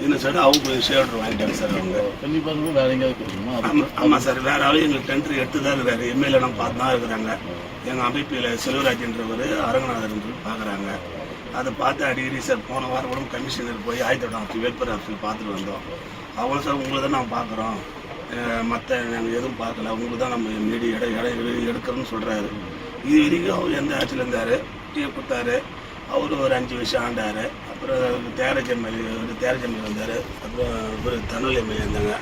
இந்த சைடு அவங்க ஷேர்டர் வாங்கிட்டாங்க சார் அவங்க. பசங்க வேற எங்கேயாவது கொடுக்கணுமா ஆமா ஆமாம் சார் வேற ஆளும் எங்களுக்கு டெண்டர் எடுத்து தான் இருக்கிறாரு எம்எல்ஏ நம்ம பார்த்து தான் இருக்கிறாங்க. எங்கள் அமைப்பில் செல்வராஜன்றவர் அரங்கநாதர் பார்க்குறாங்க அதை பார்த்து அடிக்கடி சார் போன வாரம் கூட கமிஷனர் போய் ஆயுதம் ஆஃபீஸ் வெல்ஃபேர் ஆஃபீஸ் பார்த்துட்டு வந்தோம். அவங்களும் சார் உங்களை தான் நான் பார்க்குறோம் மற்ற நாங்கள் எதுவும் பார்க்கல. உங்களுக்கு தான் நம்ம மீடி இடம் இடம் எடு- எடுக்கிறோம்னு சொல்கிறாரு இது வரைக்கும் அவர் எந்த ஆட்சியில் இருந்தார்? டீ கொடுத்தாரு. அவர் ஒரு அஞ்சு வருஷம் ஆண்டார். அப்புறம் தேரஜ் எம்எல்ஏ தேரஜ் எம்எல்ஏ வந்தார். அப்புறம் இவர் தனுல் எம்எல்ஏ இருந்தாங்க.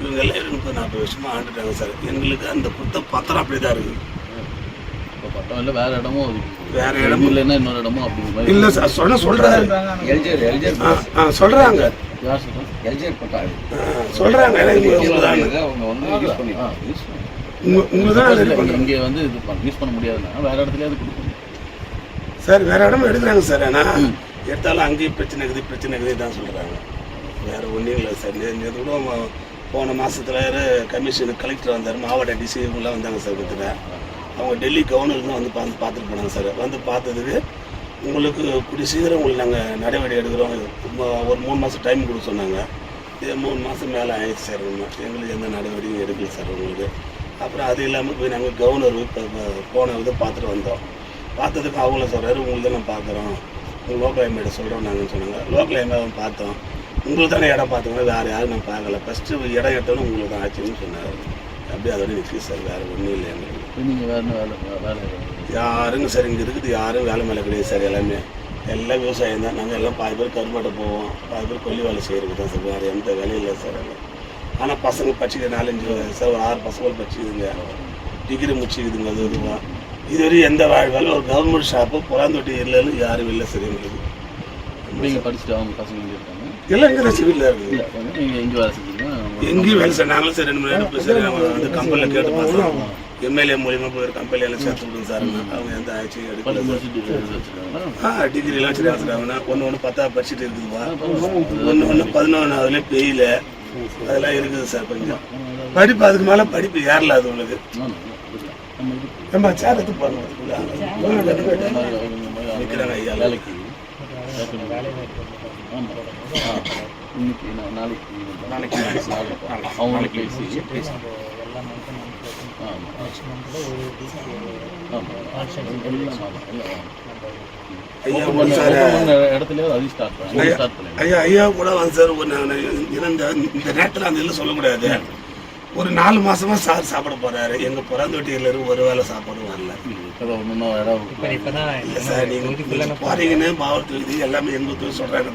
இவங்க எல்லாம் முப்பது நாற்பது வருஷமாக ஆண்டுட்டாங்க சார். எங்களுக்கு அந்த புத்த பத்திரம் அப்படி தான் இருக்குது இப்போ பட்டம் இல்லை வேற இடமும் ஒதுக்கி வேற இடமும். இல்லைன்னா இன்னொரு இடமும் அப்படிங்கிற மாதிரி இல்லை சார் சொன்ன சொல்கிறாரு எல்ஜர் எல்ஜர் ஆ சொல்கிறாங்க யார் சொல்கிறாங்க உங்களுக்கு தான் இதை அவங்க வந்து யூஸ் பண்ணு. இல்ல, பண்ணுறோம் இங்கே வந்து இது யூஸ் பண்ண முடியாதுன்னா வேற இடத்துலயாவது கொடுக்கணும். சார் வேற இடமும் எடுக்கிறாங்க சார் ஆனால் எடுத்தாலும் அங்கேயும் பிரச்சனை இருக்குது பிரச்சனை இருக்குது தான் சொல்கிறாங்க வேறு ஒன்றும் இல்லை சார். நே- கூட போன போன மாசத்துல கமிஷன் கலெக்டர் வந்தார் மாவட்ட டிசி இவங்களாம் வந்தாங்க சார் கிட்ட அவங்க டெல்லி கவர்னர் தான் வந்து பார்த்து பார்த்துட்டு போனாங்க சார். வந்து பார்த்ததுக்கு உங்களுக்கு கூடிய சீக்கிரம் உங்களுக்கு நாங்கள் நடவடிக்கை எடுக்கிறோம். ஒரு மூணு மாதம் டைம் கொடுக்க சொன்னாங்க. இது மூணு மாதம் மேலே ஆயிடுச்சு சார் இன்னும். எங்களுக்கு எந்த நடவடிக்கையும் எடுக்கல சார் உங்களுக்கு அப்புறம் அது இல்லாமல் போய் நாங்கள் கவர்னர் இப்போ போன இதை பார்த்துட்டு வந்தோம். பார்த்ததுக்கு அவங்கள சொல்கிறாரு உங்களுக்கு தான் பார்க்குறோம். லோக்கல் எம்ஏட சொல்கிறோம் நாங்கள் சொன்னாங்க. லோக்கல் எம்ஏ பார்த்தோம். உங்களுக்கு தானே இடம் பார்த்தோங்க வேறு யாரும் நான் பார்க்கல. ஃபஸ்ட்டு இடம் எடுத்தோன்னு உங்களுக்கு தான் ஆச்சுன்னு சொன்னார். அப்படியே அதோட நிற்கி சார் வேறு ஒன்றும் இல்லை எங்களுக்கு நீங்கள் வேற வேலை வேலை யாருங்க சார் இங்கே இருக்குது? யாரும் வேலை மேலே கிடையாது சார் எல்லாமே. எல்லாம் விவசாயம் தான். நாங்கள் எல்லாம் பாதி பேர் கருமாட்டை போவோம். பாதி பேர் கொல்லி வேலை செய்கிறது தான் சார். வேறு எந்த வேலையும் இல்லை சார் ஆனால் பசங்க படிச்சுக்க நாலஞ்சு சார் ஒரு ஆறு பசங்க படிச்சுக்குதுங்க. டிகிரி முடிச்சுக்குதுங்க அது இதுவாக இதுவரை எந்த வாழ் வேலை ஒரு கவர்மெண்ட் ஷாப்பு புறாந்தொட்டி இல்லைன்னு யாரும் இல்லை சார் எங்களுக்கு நீங்கள் படிச்சுட்டு அவங்க பசங்க இங்கே இருக்காங்க. எல்லாம் இங்கே தான் சிவிலில் இருக்குது இல்லை நீங்கள் இங்கே வேலை செஞ்சீங்கன்னா எங்கேயும் வேலை சார் நாங்களும் சார் ரெண்டு மணி நேரம் சார் நம்ம வந்து கம்பெனியில் கேட்டு பார்த்தோம் எம்எல்ஏ மூலியமாக போய் கம்பெனியில் சேர்த்து விடுங்க சார். அவங்க எந்த ஆட்சியும் எடுக்கல ஆ டிகிரிலாம் வச்சுருக்காங்க ஒன்று ஒன்று பத்தா படிச்சுட்டு இருக்குதுப்பா. ஒன்று ஒன்று பதினொன்றாவதுல பெய்யல. அதெல்லாம் இருக்குது சார் கொஞ்சம். படிப்பு அதுக்கு மேலே படிப்பு ஏறல அது உங்களுக்கு. நம்ம சேர் எடுத்து ஐயா வேலைக்கு இன்னைக்கு நான் நாளைக்கு நாளைக்கு அவங்களோட பேசி ஐயா ஸ்டார்ட் ஐயா கூட வந்து சார் இந்த நேரத்தில் அந்த இல்லை சொல்லக்கூடாது ஒரு நாலு மாசமா சார் சாப்பிட போறாரு. எங்க பிறந்தொட்டியில இருந்து ஒரு வேளை சாப்பாடும் வரல. இல்ல சார் நீங்க போறீங்கன்னு மாவட்ட எல்லாமே எங்க தொழில் சொல்றாங்க